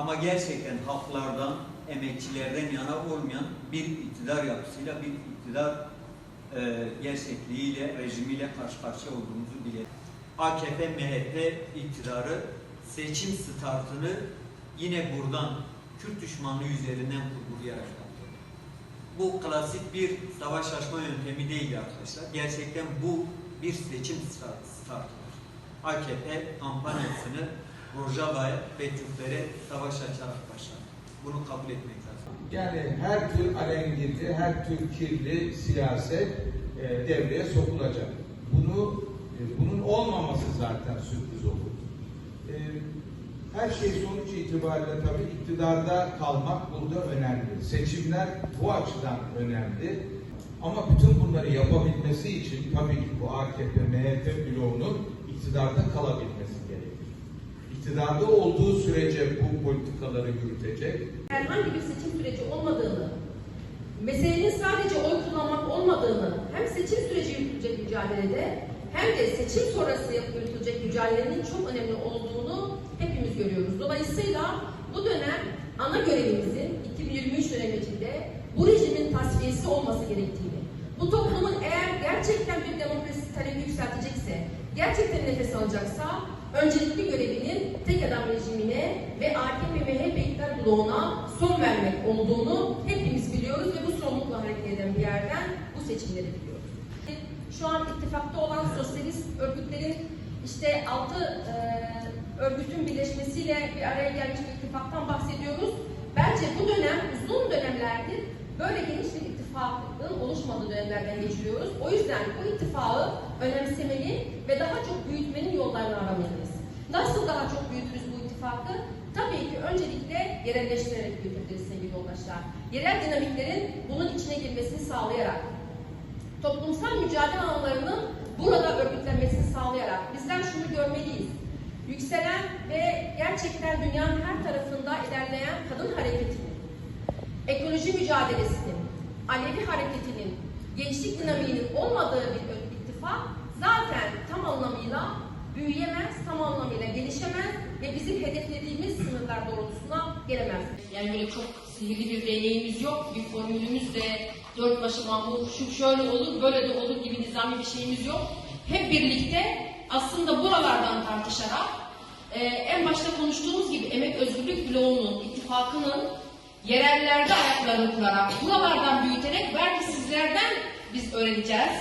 Ama gerçekten halklardan, emekçilerden yana olmayan bir iktidar yapısıyla, bir iktidar e, gerçekliğiyle, rejimiyle karşı karşıya olduğumuzu bilelim. AKP, MHP iktidarı seçim startını yine buradan Kürt düşmanlığı üzerinden kurgulayarak yaptı. Bu klasik bir savaş açma yöntemi değil arkadaşlar. Gerçekten bu bir seçim start- startıdır. AKP kampanyasını Rojava'ya ve Kürtlere savaş açarak başladı. Bunu kabul etmek lazım. Yani her tür alengirli, her tür kirli siyaset e, devreye sokulacak. Bunu e, bunun olmaması zaten sürpriz olur. E, her şey sonuç itibariyle tabii iktidarda kalmak burada önemli. Seçimler bu açıdan önemli. Ama bütün bunları yapabilmesi için tabii ki bu AKP, MHP bloğunun iktidarda kalabilmesi gerekir. İktidarda olduğu sürece bu politikaları yürütecek, herhangi bir seçim süreci olmadığını, meselenin sadece oy kullanmak olmadığını, hem seçim süreci yürütülecek mücadelede hem de seçim sonrası yürütülecek mücadelenin çok önemli olduğunu hepimiz görüyoruz. Dolayısıyla bu dönem ana görevimizin 2023 dönemi içinde bu rejimin tasfiyesi olması gerektiğini, bu toplumun eğer gerçekten bir demokrasi talebi yükseltecekse, gerçekten nefes alacaksa, öncelikli görevinin adam rejimine ve AKP ve iktidar bloğuna son vermek olduğunu hepimiz biliyoruz ve bu sorumlulukla hareket eden bir yerden bu seçimleri biliyoruz. Şu an ittifakta olan sosyalist örgütlerin işte altı e, örgütün birleşmesiyle bir araya gelmiş bir ittifaktan bahsediyoruz. Bence bu dönem uzun dönemlerdir böyle geniş bir ittifakın oluşmadığı dönemlerden geçiriyoruz. O yüzden bu ittifakı önemsemeli ve daha çok büyütmenin yollarını aramalıyız. Nasıl daha çok büyütürüz bu ittifakı? Tabii ki öncelikle yerelleştirerek büyütürüz sevgili yoldaşlar. Yerel dinamiklerin bunun içine girmesini sağlayarak, toplumsal mücadele alanlarının burada örgütlenmesini sağlayarak bizler şunu görmeliyiz. Yükselen ve gerçekten dünyanın her tarafında ilerleyen kadın hareketinin, ekoloji mücadelesinin, Alevi hareketinin, gençlik dinamiğinin olmadığı bir ittifak zaten tam anlamıyla büyüyemez, tam anlamıyla gelişemez ve bizim hedeflediğimiz sınırlar doğrultusuna gelemez. Yani böyle çok sihirli bir değneğimiz yok, bir formülümüz de dört başı mamur, şu şöyle olur, böyle de olur gibi nizami bir şeyimiz yok. Hep birlikte aslında buralardan tartışarak e, en başta konuştuğumuz gibi Emek Özgürlük Bloğu'nun, ittifakının yerellerde ayaklarını kurarak, buralardan büyüterek belki sizlerden biz öğreneceğiz.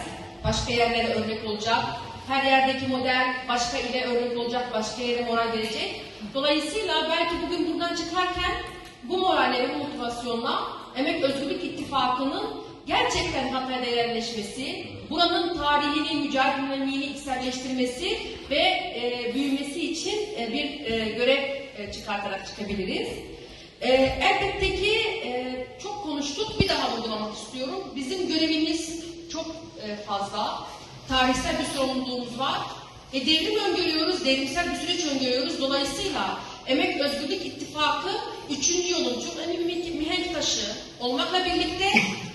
Başka yerlere örnek olacak. Her yerdeki model başka ile örnek olacak, başka yere moral gelecek. Dolayısıyla belki bugün buradan çıkarken bu moralle ve motivasyonla Emek Özgürlük İttifakı'nın gerçekten Hatay'da yerleşmesi, buranın tarihini, mücadeleliğini içselleştirmesi ve e, büyümesi için e, bir e, görev e, çıkartarak çıkabiliriz. E, elbette ki e, çok konuştuk, bir daha vurgulamak istiyorum. Bizim görevimiz çok e, fazla. Tarihsel bir sorumluluğumuz var. E, devrim öngörüyoruz, devrimsel bir süreç öngörüyoruz. Dolayısıyla Emek Özgürlük İttifakı üçüncü yolun çok önemli bir mihenk taşı olmakla birlikte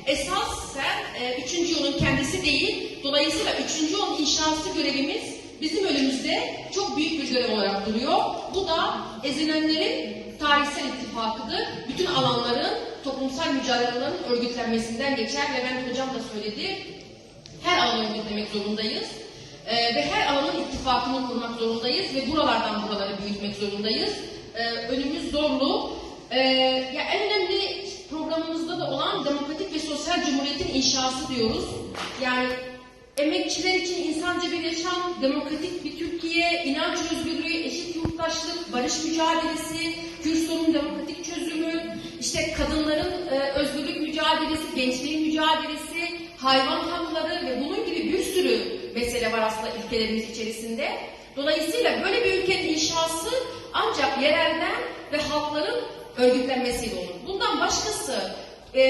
esas sen e, üçüncü yolun kendisi değil. Dolayısıyla üçüncü yolun inşası görevimiz bizim önümüzde çok büyük bir görev olarak duruyor. Bu da ezilenlerin tarihsel ittifakıdır. Bütün alanların toplumsal mücadelelerin örgütlenmesinden geçer. Levent Hocam da söyledi. Her alanı örgütlemek zorundayız. Ee, ve her alanın ittifakını kurmak zorundayız ve buralardan buraları büyütmek zorundayız. Ee, önümüz zorlu. Ee, ya en önemli programımızda da olan demokratik ve sosyal cumhuriyetin inşası diyoruz. Yani emekçiler için insanca bir yaşam, demokratik bir Türkiye, inanç özgürlüğü, eşit yurttaşlık, barış mücadelesi, Kürt demokratik çözümü, işte kadınların e, özgürlük mücadelesi, gençliğin mücadelesi, hayvan hakları ve bunun gibi bir sürü mesele var aslında ülkelerimiz içerisinde. Dolayısıyla böyle bir ülkenin inşası ancak yerelden ve halkların örgütlenmesiyle olur. Bundan başkası e,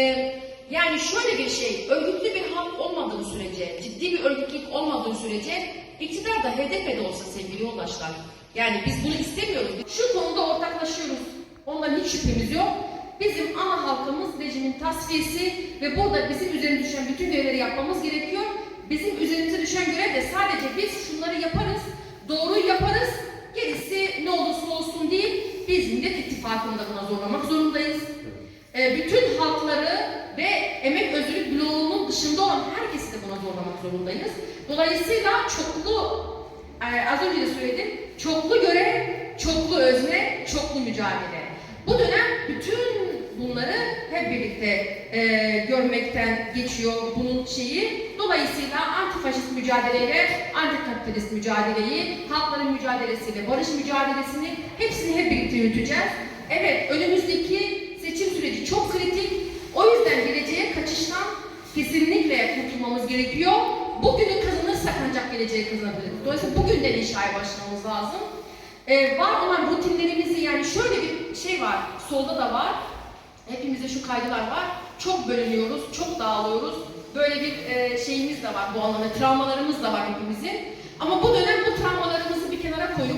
yani şöyle bir şey, örgütlü bir halk olmadığı sürece, ciddi bir örgütlük olmadığı sürece iktidar da HDP'de olsa sevgili yoldaşlar. Yani biz bunu istemiyoruz. Şu konuda ortaklaşıyoruz. Ondan hiç şüphemiz yok. Bizim ana halkımız rejimin tasfiyesi ve burada bizim üzerine düşen bütün görevleri yapmamız gerekiyor. Bizim üzerimize düşen görev de sadece biz şunları yaparız, doğruyu yaparız, gerisi ne olursa olsun değil. biz Millet İttifakı'nı da buna zorlamak zorundayız. E, bütün halkları ve emek özgürlük bloğunun dışında olan herkesi de buna zorlamak zorundayız. Dolayısıyla çoklu, e, az önce de söyledim, çoklu görev, çoklu özne, çoklu mücadele. Bu dönem bütün bunları hep birlikte e, görmekten geçiyor bunun şeyi. Dolayısıyla antifaşist mücadeleyle antikapitalist mücadeleyi, halkların mücadelesiyle barış mücadelesini hepsini hep birlikte yürüteceğiz. Evet önümüzdeki seçim süreci çok kritik. O yüzden geleceğe kaçıştan kesinlikle kurtulmamız gerekiyor. Bugünü kazanırsak ancak geleceği kazanabiliriz. Dolayısıyla bugünden inşaya başlamamız lazım. Ee, var olan rutinlerimizi yani şöyle bir şey var, solda da var. Hepimizde şu kaygılar var. Çok bölünüyoruz, çok dağılıyoruz. Böyle bir e, şeyimiz de var bu anlamda, travmalarımız da var hepimizin. Ama bu dönem bu travmalarımızı bir kenara koyup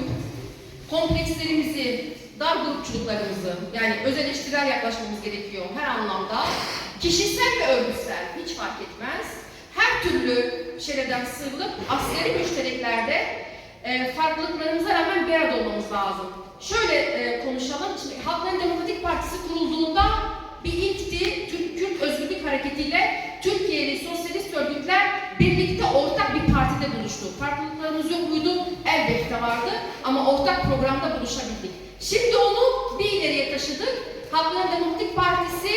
komplekslerimizi, dar grupçuluklarımızı yani öz eleştirel yaklaşmamız gerekiyor her anlamda. Kişisel ve örgütsel hiç fark etmez. Her türlü şeylerden sıyrılıp askeri müştereklerde e, farklılıklarımıza rağmen bir arada olmamız lazım. Şöyle e, konuşalım. Şimdi Halkların Demokratik Partisi kurulduğunda bir ilkti. Türk Kürt Özgürlük Hareketi'yle Türkiye'li sosyalist örgütler birlikte ortak bir partide buluştu. Farklılıklarımız yok muydu? Elbette vardı ama ortak programda buluşabildik. Şimdi onu bir ileriye taşıdık. Halkların Demokratik Partisi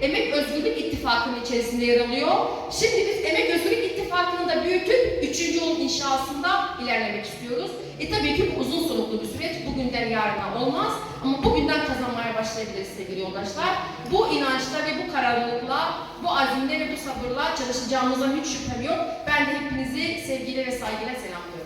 Emek Özgürlük İttifakı'nın içerisinde yer alıyor. Şimdi biz Emek Özgürlük İttifakı'nı da büyütüp 3. yolun inşasında ilerlemek istiyoruz. E tabii ki bu uzun soluklu bir süreç. Bugünden yarına olmaz. Ama bugünden kazanmaya başlayabiliriz sevgili yoldaşlar. Bu inançla ve bu kararlılıkla, bu azimle ve bu sabırla çalışacağımızdan hiç şüphem yok. Ben de hepinizi sevgiyle ve saygıyla selamlıyorum.